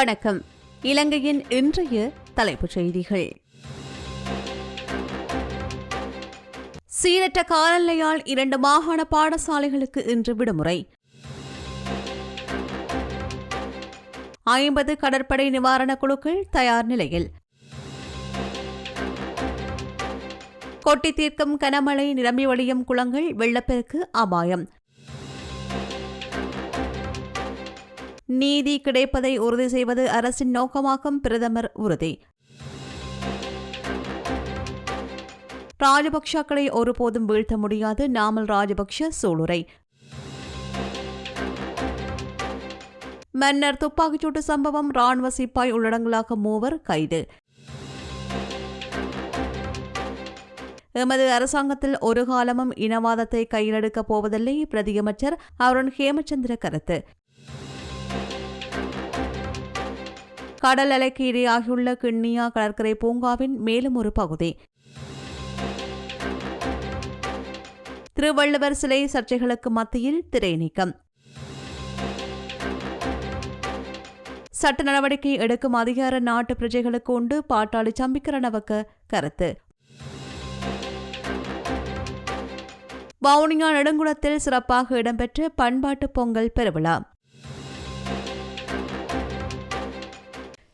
வணக்கம். இலங்கையின் இன்றைய தலைப்புச் செய்திகள். சீரற்ற காலநிலையால் இரண்டு மாகாண பாடசாலைகளுக்கு இன்று விடுமுறை. ஐம்பது கடற்படை நிவாரணக் குழுக்கள் தயார் நிலையில். கொட்டி தீர்க்கும் கனமழை நிரம்பி வழியும் குளங்கள் வெள்ளப்பெருக்கு அபாயம். நீதி கிடைப்பதை உறுதி செய்வது அரசின் நோக்கமாகும் பிரதமர் உறுதி. ராஜபக்ஷக்களை ஒருபோதும் வீழ்த்த முடியாது நாமல் ராஜபக்ஷ சூளுரை. மன்னர் துப்பாக்கிச்சூட்டு சம்பவம் ராணுவ சிப்பாய் உள்ளடங்கலாக மூவர் கைது. எமது அரசாங்கத்தில் ஒரு காலமும் இனவாதத்தை கையிலெடுக்கப் போவதில்லை பிரதியமைச்சர் அருண் ஹேமச்சந்திர கருத்து. கடல் அலைக்கு இடையாகியுள்ள கிண்ணியா கடற்கரை பூங்காவின் மேலும் ஒரு பகுதி. திருவள்ளுவர் சிலை சர்ச்சைகளுக்கு மத்தியில் திரை நீக்கம். சட்ட நடவடிக்கை எடுக்கும் அதிகார நாட்டு பிரஜைகளுக்கு உண்டு பாட்டாளி சம்பிக்கரணவக்க கருத்து. வவுனியா நெடுங்குளத்தில் சிறப்பாக இடம்பெற்ற பண்பாட்டு பொங்கல் பெருவிழா.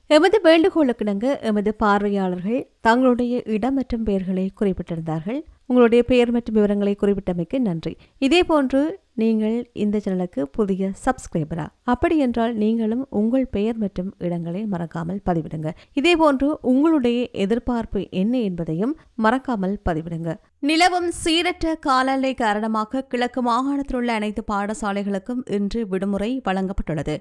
எமது வேண்டுகோளுக்கிணங்க எமது பார்வையாளர்கள் தங்களுடைய இடம் மற்றும் பெயர்களை குறிப்பிட்டிருந்தார்கள். உங்களுடைய பெயர் மற்றும் விவரங்களை குறிப்பிட்டமைக்கு நன்றி. இதேபோன்று நீங்கள் இந்த சேனலுக்கு புதிய சப்ஸ்கிரைபரா அப்படி என்றால் நீங்களும் உங்கள் பெயர் மற்றும் இடங்களை மறக்காமல் பதிவிடுங்க. இதேபோன்று உங்களுடைய எதிர்பார்ப்பு என்ன என்பதையும் மறக்காமல் பதிவிடுங்க. நிலவும் சீரற்ற காலநிலை காரணமாக கிழக்கு மாகாணத்தில் உள்ள அனைத்து பாடசாலைகளுக்கும் இன்று விடுமுறை வழங்கப்பட்டுள்ளது.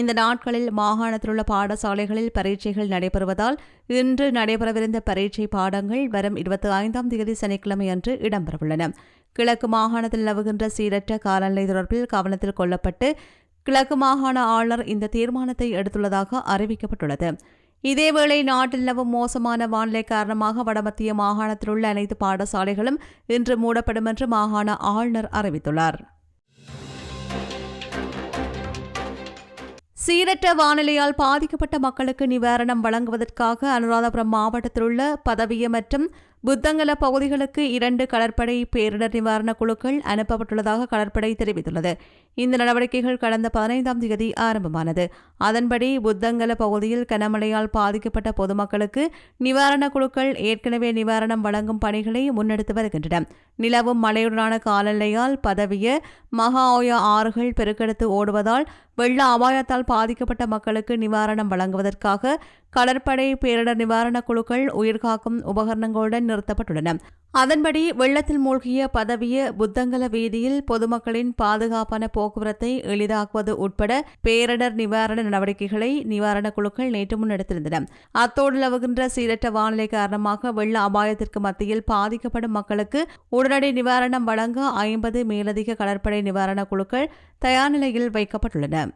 இந்த நாட்களில் மாகாணத்தில் உள்ள பாடசாலைகளில் பரீட்சைகள் நடைபெறுவதால் இன்று நடைபெறவிருந்த பரீட்சை பாடங்கள் வரும் இருபத்தி ஐந்தாம் தேதி சனிக்கிழமை அன்று இடம்பெறவுள்ளன. கிழக்கு மாகாணத்தில் நிலவுகின்ற சீரற்ற காலநிலை தொடர்பில் கவனத்தில் கொள்ளப்பட்டு கிழக்கு மாகாண ஆளுநர் இந்த தீர்மானத்தை எடுத்துள்ளதாக அறிவிக்கப்பட்டுள்ளது. இதேவேளை நாட்டில் நிலவும் மோசமான வானிலை காரணமாக வடமத்திய மாகாணத்தில் உள்ள அனைத்து பாடசாலைகளும் இன்று மூடப்படும் என்று மாகாண ஆளுநர் அறிவித்துள்ளார். சீரற்ற வானிலையால் பாதிக்கப்பட்ட மக்களுக்கு நிவாரணம் வழங்குவதற்காக அனுராதபுரம் மாவட்டத்தில் உள்ள பதவிய மற்றும் புத்தங்கல பகுதிகளுக்கு இரண்டு கடற்படை பேரிடர் நிவாரணக் குழுக்கள் அனுப்பப்பட்டுள்ளதாக கடற்படை தெரிவித்துள்ளது. இந்த நடவடிக்கைகள் கடந்த பதினைந்தாம் தேதி ஆரம்பமானது. அதன்படி புத்தங்கல பகுதியில் கனமழையால் பாதிக்கப்பட்ட பொதுமக்களுக்கு நிவாரணக் குழுக்கள் ஏற்கனவே நிவாரணம் வழங்கும் பணிகளை முன்னெடுத்து வருகின்றன. நிலவும் மழையுடனான காலநிலையால் பதவிய மகாஓயா ஆறுகள் பெருக்கெடுத்து ஓடுவதால் வெள்ள அபாயத்தால் பாதிக்கப்பட்ட மக்களுக்கு நிவாரணம் வழங்குவதற்காக கடற்படை பேரிடர் நிவாரணக் குழுக்கள் உயிர்காக்கும் உபகரணங்களுடன் நிறுத்தப்பட்டுள்ளன. அதன்படி வெள்ளத்தில் மூழ்கிய பதவிய புத்தங்கல வீதியில் பொதுமக்களின் பாதுகாப்பான போக்குவரத்தை எளிதாக்குவது உட்பட பேரிடர் நிவாரண நடவடிக்கைகளை நிவாரணக் குழுக்கள் நேற்று முன்னெடுத்திருந்தன. அத்தோடு நிலவுகின்ற சீரற்ற வானிலை காரணமாக வெள்ள அபாயத்திற்கு மத்தியில் பாதிக்கப்படும் மக்களுக்கு உடனடி உடனடி நிவாரணம் வழங்க ஐம்பது மேலதிக கடற்படை நிவாரணக் குழுக்கள் தயார் நிலையில் வைக்கப்பட்டுள்ளன.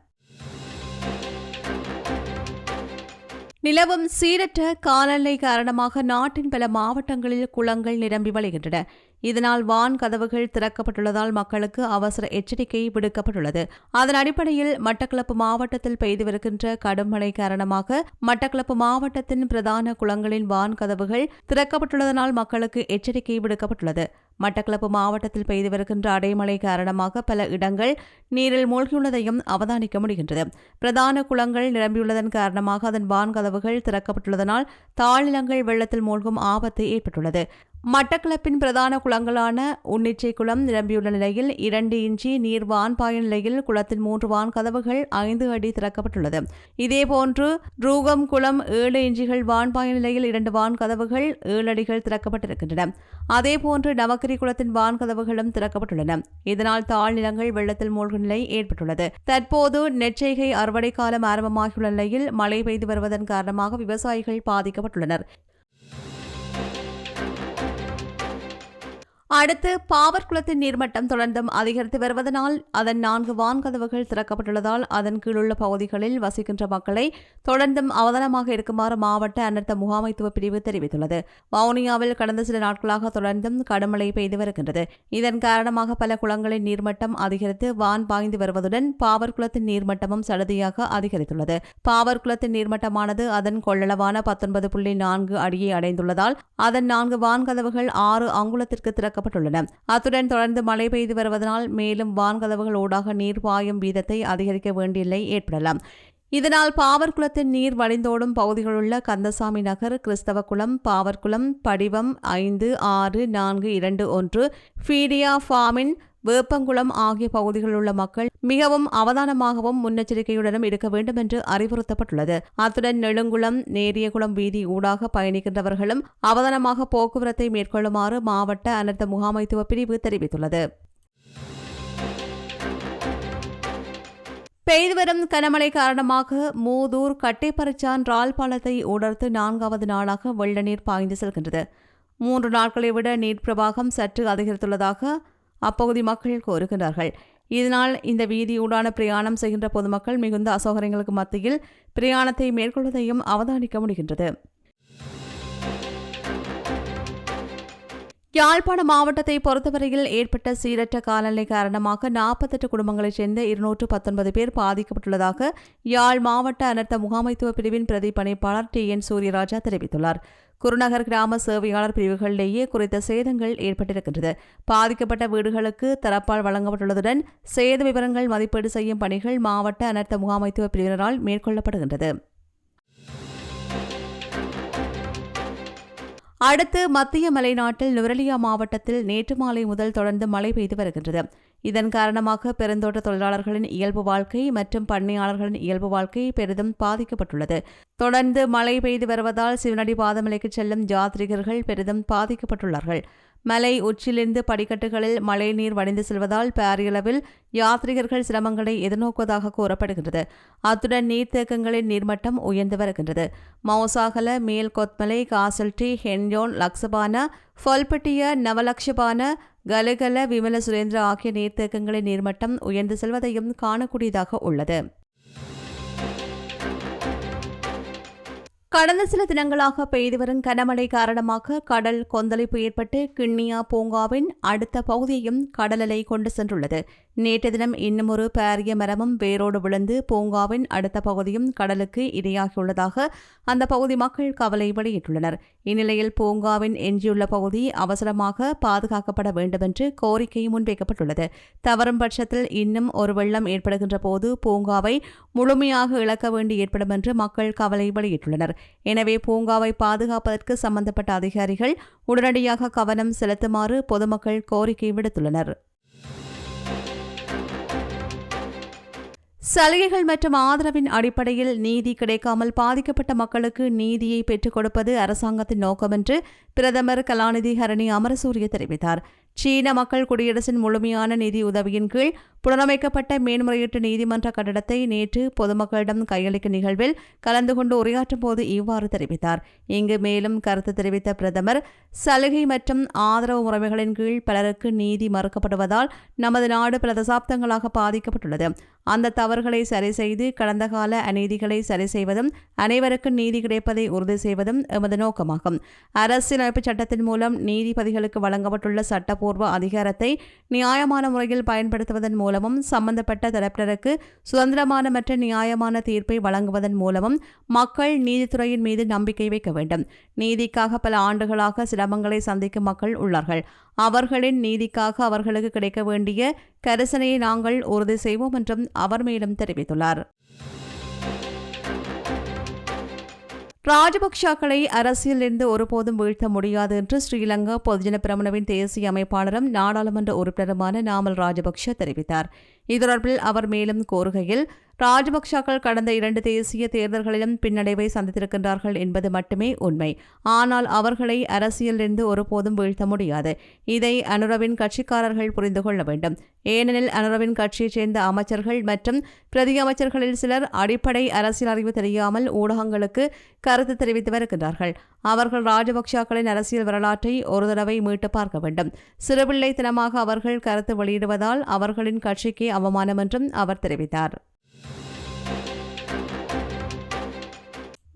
நிலவும் சீரற்ற காலநிலை காரணமாக நாட்டின் பல மாவட்டங்களில் குளங்கள் நிரம்பி வழிகின்றன. இதனால் வான் கதவுகள் திறக்கப்பட்டுள்ளதால் மக்களுக்கு அவசர எச்சரிக்கை விடுக்கப்பட்டுள்ளது. அதன் அடிப்படையில் மட்டக்களப்பு மாவட்டத்தில் பெய்து வருகின்ற கடும் மழை காரணமாக மட்டக்களப்பு மாவட்டத்தின் பிரதான குளங்களின் வான் கதவுகள் திறக்கப்பட்டுள்ளதனால் மக்களுக்கு எச்சரிக்கை விடுக்கப்பட்டுள்ளது. மட்டக்களப்பு மாவட்டத்தில் பெய்து வருகின்ற அடைமழை காரணமாக பல இடங்கள் நீரில் மூழ்கியுள்ளதையும் அவதானிக்க முடிகின்றது. பிரதான குளங்கள் நிரம்பியுள்ளதன் காரணமாக அதன் வான் கதவுகள் திறக்கப்பட்டுள்ளதனால் தாழ்நிலங்கள் வெள்ளத்தில் மூழ்கும் ஆபத்து ஏற்பட்டுள்ளது. மட்டக்களப்பின் பிரதான குளங்களான உன்னிச்சை குளம் நிரம்பியுள்ள நிலையில் இரண்டு இஞ்சி நீர் வான்பாய நிலையில் குளத்தின் மூன்று வான் கதவுகள் ஐந்து அடி திறக்கப்பட்டுள்ளது. இதேபோன்று ரூகம் குளம் ஏழு இஞ்சிகள் வான்பாய நிலையில் இரண்டு வான் கதவுகள் ஏழு அடிகள் திறக்கப்பட்டிருக்கின்றன. அதேபோன்று நவக்கிரி குளத்தின் வான் கதவுகளும் திறக்கப்பட்டுள்ளன. இதனால் தாழ்நிலங்கள் வெள்ளத்தில் மூழ்கும் நிலை ஏற்பட்டுள்ளது. தற்போது நெற்செய்கை அறுவடை காலம் ஆரம்பமாகியுள்ள நிலையில் மழை பெய்து வருவதன் காரணமாக விவசாயிகள் பாதிக்கப்பட்டுள்ளனர். அடுத்து பாவர் குளத்தின் நீர்மட்டம் தொடர்ந்தும் அதிகரித்து வருவதனால் அதன் நான்கு வான்கதவுகள் திறக்கப்பட்டுள்ளதால் அதன் கீழுள்ள பகுதிகளில் வசிக்கின்ற மக்களை தொடர்ந்தும் அவதானமாக இருக்குமாறு மாவட்ட அனர்த்த முகாமைத்துவ பிரிவு தெரிவித்துள்ளது. வவுனியாவில் கடந்த சில நாட்களாக தொடர்ந்தும் கடுமழை பெய்து வருகின்றது. இதன் காரணமாக பல குளங்களின் நீர்மட்டம் அதிகரித்து வான் பாய்ந்து வருவதுடன் பாவர் குளத்தின் நீர்மட்டமும் சடுதியாக அதிகரித்துள்ளது. பாவர் குளத்தின் நீர்மட்டமானது அதன் கொள்ளளவான பத்தொன்பது புள்ளி நான்கு அடியை அடைந்துள்ளதால் அதன் நான்கு வான்கதவுகள் ஆறு அங்குலத்திற்கு திறக்க திறக்கப்பட்டுள்ளன அத்துடன் தொடர்ந்து மழை பெய்து வருவதனால் மேலும் வான்கதவுகள் ஊடாக நீர் பாயும் வீதத்தை அதிகரிக்க வேண்டிய ஏற்படலாம். இதனால் பாவர்குளத்தின் நீர் வழிந்தோடும் பகுதிகளுள்ள கந்தசாமி நகர் கிறிஸ்தவ குளம் பாவர்குளம் படிவம் ஐந்து ஆறு நான்கு இரண்டு ஒன்று ஃபீடியா ஃபார்மின் வேப்பங்குளம் ஆகிய பகுதிகளில் உள்ள மக்கள் மிகவும் அவதானமாகவும் முன்னெச்சரிக்கையுடனும் இருக்க வேண்டும் என்று அறிவுறுத்தப்பட்டுள்ளது. அத்துடன் நெடுங்குளம் நேரியகுளம் வீதி ஊடாக பயணிக்கின்றவர்களும் அவதானமாக போக்குவரத்தை மேற்கொள்ளுமாறு மாவட்ட அனர்த்த முகாமைத்துவ பிரிவு தெரிவித்துள்ளது. பெய்து வரும் கனமழை காரணமாக மூதூர் கட்டைப்பறிச்சான் ரால் பாலத்தை உடர்த்து நான்காவது நாளாக வெள்ள நீர் பாய்ந்து செல்கின்றது. மூன்று நாட்களை விட நீர் பிரவாகம் சற்று அதிகரித்துள்ளதாக அப்பகுதி மக்கள் கோருகின்றார்கள். இதனால் இந்த வீதியூடான பிரயாணம் செய்கின்ற பொதுமக்கள் மிகுந்த அசௌகரியங்களுக்கு மத்தியில் பிரயாணத்தை மேற்கொள்வதையும் அவதானிக்க முடிகின்றது. யாழ்ப்பாண மாவட்டத்தை பொறுத்தவரையில் ஏற்பட்ட சீரற்ற காலநிலை காரணமாக நாற்பத்தெட்டு குடும்பங்களைச் சேர்ந்த இருநூற்று பத்தொன்பது பேர் பாதிக்கப்பட்டுள்ளதாக யாழ் மாவட்ட அனர்த்த முகாமைத்துவ பிரிவின் பிரதி பணிப்பாளர் டி என் சூரியராஜா தெரிவித்துள்ளார். குருநகர் கிராம சேவையாளர் பிரிவுகளிலேயே குறித்த சேதங்கள் ஏற்பட்டிருக்கின்றது. பாதிக்கப்பட்ட வீடுகளுக்கு தரப்பால் வழங்கப்பட்டுள்ளதுடன் சேத விவரங்கள் மதிப்பீடு செய்யும் பணிகள் மாவட்ட அனர்த்த முகாமைத்துவ பிரிவினரால் மேற்கொள்ளப்படுகின்றது. அடுத்து மத்திய மலைநாட்டில் நுவரலியா மாவட்டத்தில் நேற்று மாலை முதல் தொடர்ந்து மழை பெய்து வருகின்றது. இதன் காரணமாக பெருந்தோட்ட தொழிலாளர்களின் இயல்பு வாழ்க்கை மற்றும் பண்ணையாளர்களின் இயல்பு வாழ்க்கை பெரிதும் பாதிக்கப்பட்டுள்ளது. தொடர்ந்து மழை பெய்து வருவதால் சிவனடி பாதமலைக்கு செல்லும் யாத்ரிகர்கள் பெரிதும் பாதிக்கப்பட்டுள்ளார்கள். மலை உச்சிலிருந்து படிக்கட்டுகளில் மழைநீர் வடிந்து செல்வதால் பாரியளவில் யாத்ரிகர்கள் சிரமங்களை எதிர்நோக்குவதாக கூறப்படுகின்றது. அத்துடன் நீர்த்தேக்கங்களின் நீர்மட்டம் உயர்ந்து வருகின்றது. மௌசாகல மேல் கொத்மலை காசல்டி ஹென்யோன் லக்ஸபான ஃபொல்பட்டிய நவலக்ஷபான கலகல விமல சுரேந்திர ஆகிய நீர்த்தேக்கங்களின் நீர்மட்டம் உயர்ந்து செல்வதையும் காணக்கூடியதாக உள்ளது. கடந்த சில தினங்களாக பெய்து வரும் கனமழை காரணமாக கடல் கொந்தளிப்பு ஏற்பட்டு கிண்ணியா பூங்காவின் அடுத்த பகுதியையும் கடலலை கொண்டு சென்றுள்ளது. நேற்று தினம் இன்னுமொரு பாரிய மரமும் வேரோடு விழுந்து பூங்காவின் அடுத்த பகுதியும் கடலுக்கு இரையாகியுள்ளதாக அந்த பகுதி மக்கள் கவலை வெளியிட்டுள்ளனர். இந்நிலையில் பூங்காவின் எஞ்சியுள்ள பகுதி அவசரமாக பாதுகாக்கப்பட வேண்டுமென்று கோரிக்கை முன்வைக்கப்பட்டுள்ளது. தவறும் பட்சத்தில் இன்னும் ஒரு வெள்ளம் ஏற்படுகின்ற போது பூங்காவை முழுமையாக இழக்க வேண்டி ஏற்படும் என்று மக்கள் கவலை வெளியிட்டுள்ளனர். எனவே பூங்காவை பாதுகாப்பதற்கு சம்பந்தப்பட்ட அதிகாரிகள் உடனடியாக கவனம் செலுத்துமாறு பொதுமக்கள் கோரிக்கை விடுத்துள்ளனர். சலுகைகள் மற்றும் ஆதரவின் அடிப்படையில் நீதி கிடைக்காமல் பாதிக்கப்பட்ட மக்களுக்கு நீதியை பெற்றுக் கொடுப்பது அரசாங்கத்தின் நோக்கம் என்று பிரதமர் கலாநிதி ஹரணி அமரசூரிய தெரிவித்தார். சீன மக்கள் குடியரசின் முழுமையான நிதி உதவியின் கீழ் புனரமைக்கப்பட்ட மேன்முறையீட்டு நீதிமன்ற கட்டடத்தை நேற்று பொதுமக்களிடம் கையளிக்கும் நிகழ்வில் கலந்து கொண்டு உரையாற்றும் போது இவ்வாறு தெரிவித்தார். இங்கு மேலும் கருத்து தெரிவித்த பிரதமர் சலுகை மற்றும் ஆதரவு முறைமைகளின் கீழ் பலருக்கு நீதி மறுக்கப்படுவதால் நமது நாடு பல தசாப்தங்களாக பாதிக்கப்பட்டுள்ளது. அந்த தவறுகளை சரி செய்து கடந்த கால அநீதிகளை சரி செய்வதும் அனைவருக்கும் நீதி கிடைப்பதை உறுதி செய்வதும் எமது நோக்கமாகும். அரசியலமைப்பு சட்டத்தின் மூலம் நீதிபதிகளுக்கு வழங்கப்பட்டுள்ள சட்டப்பூர்வ அதிகாரத்தை நியாயமான முறையில் பயன்படுத்துவதன் மூலமும் சம்பந்தப்பட்ட தரப்பினருக்கு சுதந்திரமான மற்றும் நியாயமான தீர்ப்பை வழங்குவதன் மூலமும் மக்கள் நீதித்துறையின் மீது நம்பிக்கை வைக்க வேண்டும். நீதிக்காக பல ஆண்டுகளாக சில சிரமங்களை சந்திக்கும் மக்கள் உள்ளார்கள். அவர்களின் நீதிக்காக அவர்களுக்கு கிடைக்க வேண்டிய கரிசனையை நாங்கள் உறுதி செய்வோம் என்றும் அவர் மேலும் தெரிவித்துள்ளார். ராஜபக்ஷாக்களை அரசியலிருந்து ஒருபோதும் வீழ்த்த முடியாது என்று ஸ்ரீலங்கா பொதுஜன பிரமணவின் தேசிய அமைப்பாளரும் நாடாளுமன்ற உறுப்பினருமான நாமல் ராஜபக்ஷ தெரிவித்தார். இது தொடர்பில் அவர் மேலும் கோருகையில் ராஜபக்சாக்கள் கடந்த இரண்டு தேசிய தேர்தல்களிலும் பின்னடைவை சந்தித்திருக்கின்றார்கள் என்பது மட்டுமே உண்மை. ஆனால் அவர்களை அரசியலிருந்து ஒருபோதும் வீழ்த்த முடியாது. இதை அனுரவின் கட்சிக்காரர்கள் புரிந்து கொள்ள வேண்டும். ஏனெனில் அனுரவின் கட்சியைச் சேர்ந்த அமைச்சர்கள் மற்றும் பிரதி அமைச்சர்களில் சிலர் அடிப்படை அரசியல் அறிவு தெரியாமல் ஊடகங்களுக்கு கருத்து தெரிவித்து வருகின்றார்கள். அவர்கள் ராஜபக்சாக்களின் அரசியல் வரலாற்றை ஒரு தடவை மீட்டு பார்க்க வேண்டும். சிறுபிள்ளைத்தனமாக அவர்கள் கருத்து வெளியிடுவதால் அவர்களின் கட்சிக்கே அவமானம் என்றும் அவர் தெரிவித்தார்.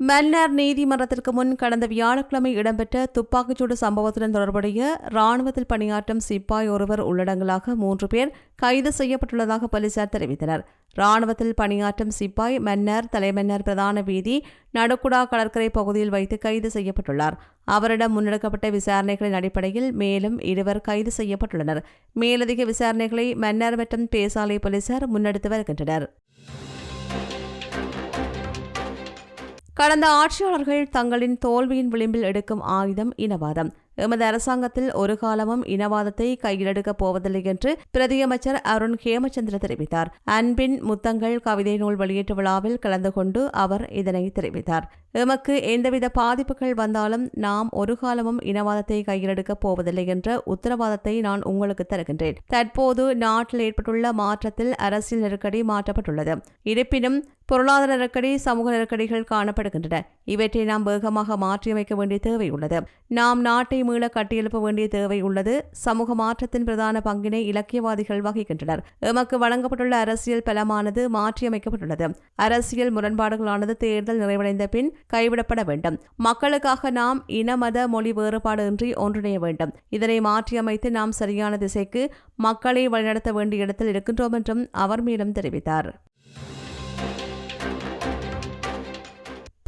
மன்னார் நீதிமன்றத்திற்கு முன் கடந்த வியாழக்கிழமை இடம்பெற்ற துப்பாக்கிச்சூடு சம்பவத்துடன் தொடர்புடைய ராணுவத்தில் பணியாற்றும் சிப்பாய் ஒருவர் உள்ளடங்கலாக மூன்று பேர் கைது செய்யப்பட்டுள்ளதாக போலீசார் தெரிவித்தனர். ராணுவத்தில் பணியாற்றும் சிப்பாய் மன்னர் தலைமன்னர் பிரதான வீதி நடுக்குடா கடற்கரை பகுதியில் வைத்து கைது செய்யப்பட்டுள்ளார். அவரிடம் முன்னெடுக்கப்பட்ட விசாரணைகளின் அடிப்படையில் மேலும் இருவர் கைது செய்யப்பட்டுள்ளனர். மேலதிக விசாரணைகளை மன்னர் மற்றும் பேசாலை போலீசார் முன்னெடுத்து வருகின்றனர். கடந்த ஆட்சியாளர்கள் தங்களின் தோல்வியின் விளிம்பில் எடுக்கும் ஆயுதம் இனவாதம். எமது அரசாங்கத்தில் ஒரு காலமும் இனவாதத்தை கையிலெடுக்கப் போவதில்லை என்று பிரதியமைச்சர் அருண் ஹேமச்சந்திர தெரிவித்தார். அன்பின் முத்தங்கள் கவிதை நூல் வெளியீட்டு விழாவில் கலந்து கொண்டு அவர் இதனை தெரிவித்தார். எமக்கு எந்தவித பாதிப்புகள் வந்தாலும் நாம் ஒரு காலமும் இனவாதத்தை கையிலெடுக்கப் போவதில்லை என்ற உத்தரவாதத்தை நான் உங்களுக்கு தருகின்றேன். தற்போது நாட்டில் ஏற்பட்டுள்ள மாற்றத்தில் அரசியல் நெருக்கடி மாற்றப்பட்டுள்ளது. இருப்பினும் பொருளாதார நெருக்கடி சமூக நெருக்கடிகள் காணப்படுகின்றன. இவற்றை நாம் வேகமாக மாற்றியமைக்க வேண்டிய தேவை உள்ளது நாம் நாட்டை மீள கட்டியெழுப்ப வேண்டிய தேவை உள்ளது. சமூக மாற்றத்தின் பிரதான பங்கினை இலக்கியவாதிகள் வகிக்கின்றனர். எமக்கு வழங்கப்பட்டுள்ள அரசியல் பலமானது மாற்றியமைக்கப்பட்டுள்ளது. அரசியல் முரண்பாடுகளானது தேர்தல் நிறைவடைந்த பின் கைவிடப்பட வேண்டும். மக்களுக்காக நாம் இன மத மொழி வேறுபாடு இன்றி ஒன்றிணைய வேண்டும். இதனை மாற்றியமைத்து நாம் சரியான திசைக்கு மக்களை வழிநடத்த வேண்டிய இடத்தில் இருக்கின்றோம் என்றும் அவர் மேலும் தெரிவித்தார்.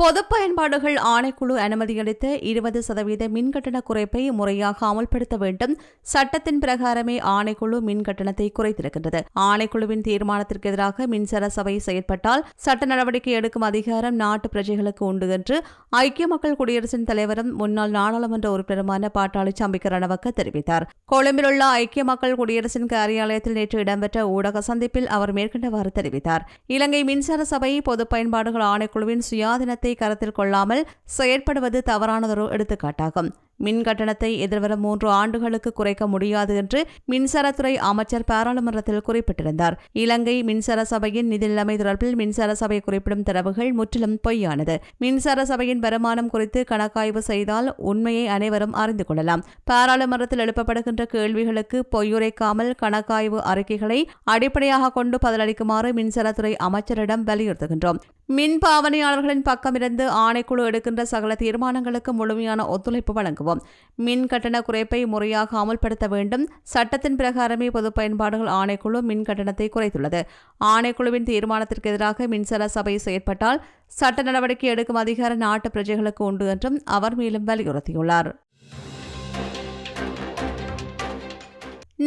பொது பயன்பாடுகள் ஆணைக்குழு அனுமதியளித்த இருபது சதவீத மின்கட்டண குறைப்பை முறையாக அமல்படுத்த வேண்டும். சட்டத்தின் பிரகாரமே ஆணைக்குழு மின் கட்டணத்தை குறைத்திருக்கின்றது. ஆணைக்குழுவின் தீர்மானத்திற்கு எதிராக மின்சார சபை செயற்பட்டால் சட்ட நடவடிக்கை எடுக்கும் அதிகாரம் நாட்டு பிரஜைகளுக்கு உண்டு என்று ஐக்கிய மக்கள் குடியரசின் தலைவரும் முன்னாள் நாடாளுமன்ற உறுப்பினருமான பாட்டாளி சம்பிக்க ரணவக்க தெரிவித்தார். கொழும்பில் உள்ள ஐக்கிய மக்கள் குடியரசின் காரியாலயத்தில் நேற்று இடம்பெற்ற ஊடக சந்திப்பில் அவர் மேற்கண்டவாறு தெரிவித்தார். இலங்கை மின்சார சபை பொது பயன்பாடுகள் ஆணைக்குழுவின் சுயாதீனத்தை கருத்தில் கொள்ளாமல் செயற்படுவது தவறானதொரு எடுத்துக்காட்டாகும். மின் கட்டணத்தை எதிர்வரும் மூன்று ஆண்டுகளுக்கு குறைக்க முடியாது என்று மின்சாரத்துறை அமைச்சர் பாராளுமன்றத்தில் குறிப்பிட்டிருந்தார். இலங்கை மின்சார சபையின் நிதி நிலைமை தொடர்பில் மின்சார சபை குறிப்பிடும் தரவுகள் முற்றிலும் பொய்யானது. மின்சார சபையின் வருமானம் குறித்து கணக்காய்வு செய்தால் உண்மையை அனைவரும் அறிந்து கொள்ளலாம். பாராளுமன்றத்தில் எழுப்பப்படுகின்ற கேள்விகளுக்கு பொய்யுரைக்காமல் கணக்காய்வு அறிக்கைகளை அடிப்படையாக கொண்டு பதிலளிக்குமாறு மின்சாரத்துறை அமைச்சரிடம் வலியுறுத்துகின்றோம். மின் பாவனையாளர்களின் பக்கமிருந்து ஆணைக்குழு எடுக்கின்ற சகல தீர்மானங்களுக்கு முழுமையான ஒத்துழைப்பு வழங்குவோம். மின் கட்டண குறைப்பை முறையாக அமல்படுத்த வேண்டும். சட்டத்தின் பிரகாரமே பொது பயன்பாடுகள் ஆணைக்குழு மின் கட்டணத்தை குறைத்துள்ளது. ஆணைக்குழுவின் தீர்மானத்திற்கு எதிராக மின்சார சபை செயற்பட்டால் சட்ட நடவடிக்கை எடுக்கும் அதிகார நாட்டு பிரஜைகளுக்கு உண்டு என்றும் அவர் மேலும் வலியுறுத்தியுள்ளார்.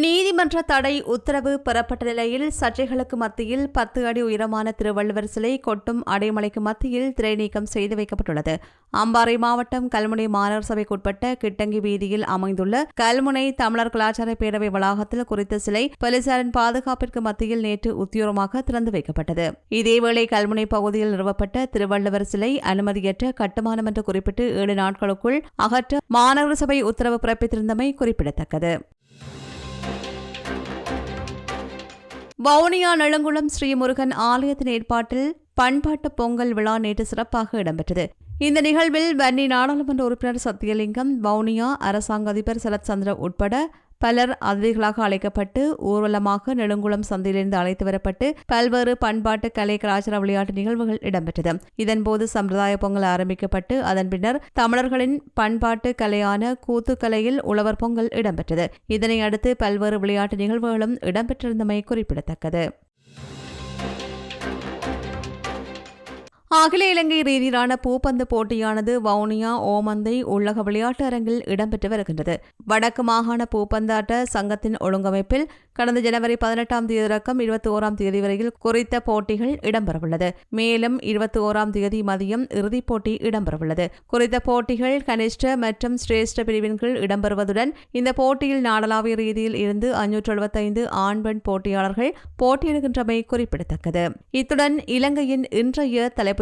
நீதிமன்ற தடை உத்தரவு பெறப்பட்ட நிலையில் சர்ச்சைகளுக்கு மத்தியில் பத்து அடி உயரமான திருவள்ளுவர் சிலை கொட்டும் அடைமலைக்கு மத்தியில் திரை நீக்கம் செய்து வைக்கப்பட்டுள்ளது. அம்பாறை மாவட்டம் கல்முனை மாநகர சபைக்குட்பட்ட கிட்டங்கி வீதியில் அமைந்துள்ள கல்முனை தமிழர் கலாச்சார பேரவை வளாகத்தில் குறித்த சிலை போலீசாரின் பாதுகாப்பிற்கு மத்தியில் நேற்று உத்தியோகமாக திறந்து வைக்கப்பட்டது. இதேவேளை கல்முனை பகுதியில் நிறுவப்பட்ட திருவள்ளுவர் சிலை அனுமதியற்ற கட்டுமானம் என்று குறிப்பிட்டு ஏழு நாட்களுக்குள் அகற்ற மாநகர சபை உத்தரவு பிறப்பித்திருந்தமை குறிப்பிடத்தக்கது. வவுனியா நெடுங்குளம் ஸ்ரீமுருகன் ஆலயத்தின் ஏற்பாட்டில் பண்பாட்டு பொங்கல் விழா நேற்று சிறப்பாக இடம்பெற்றது. இந்த நிகழ்வில் வன்னி நாடாளுமன்ற உறுப்பினர் சத்தியலிங்கம் வவுனியா அரசாங்க அதிபர் சரத் சந்திர உட்பட பலர் அதிதிகளாக அழைக்கப்பட்டு ஊர்வலமாக நெடுங்குளம் சந்தையிலிருந்து அழைத்து வரப்பட்டு பல்வேறு பண்பாட்டு கலை கலாச்சார விளையாட்டு நிகழ்வுகள் இடம்பெற்றது. இதன்போது சம்பிரதாய பொங்கல் ஆரம்பிக்கப்பட்டு அதன் பின்னர் தமிழர்களின் பண்பாட்டு கலையான கூத்துக்கலையில் உழவர் பொங்கல் இடம்பெற்றது. இதனை அடுத்து பல்வேறு விளையாட்டு நிகழ்வுகளும் இடம்பெற்றிருந்தமை குறிப்பிடத்தக்கது. அகில இலங்கை ரீதியிலான பூப்பந்து போட்டியானது வவுனியா ஓமந்தை உள்ளக விளையாட்டு அரங்கில் இடம்பெற்று வருகின்றது. வடக்கு மாகாண பூப்பந்தாட்ட சங்கத்தின் ஒழுங்கமைப்பில் கடந்த ஜனவரி பதினெட்டாம் தேதி இறக்கம் இருபத்தி ஓராம் தேதி வரையில் குறித்த போட்டிகள் இடம்பெறவுள்ளது. மேலும் இருபத்தி ஓராம் தேதி மதியம் இறுதிப் போட்டி இடம்பெறவுள்ளது. குறித்த போட்டிகள் கனிஷ்ட மற்றும் சிரேஷ்ட பிரிவின் கீழ் இடம்பெறுவதுடன் இந்த போட்டியில் நாடளாவிய ரீதியில் இருந்து அஞ்சூற்று எழுபத்தைந்து ஆண் பெண் போட்டியாளர்கள் போட்டியிடுகின்றமை குறிப்பிடத்தக்கது. இத்துடன் இலங்கையின் இன்றைய தலைப்பு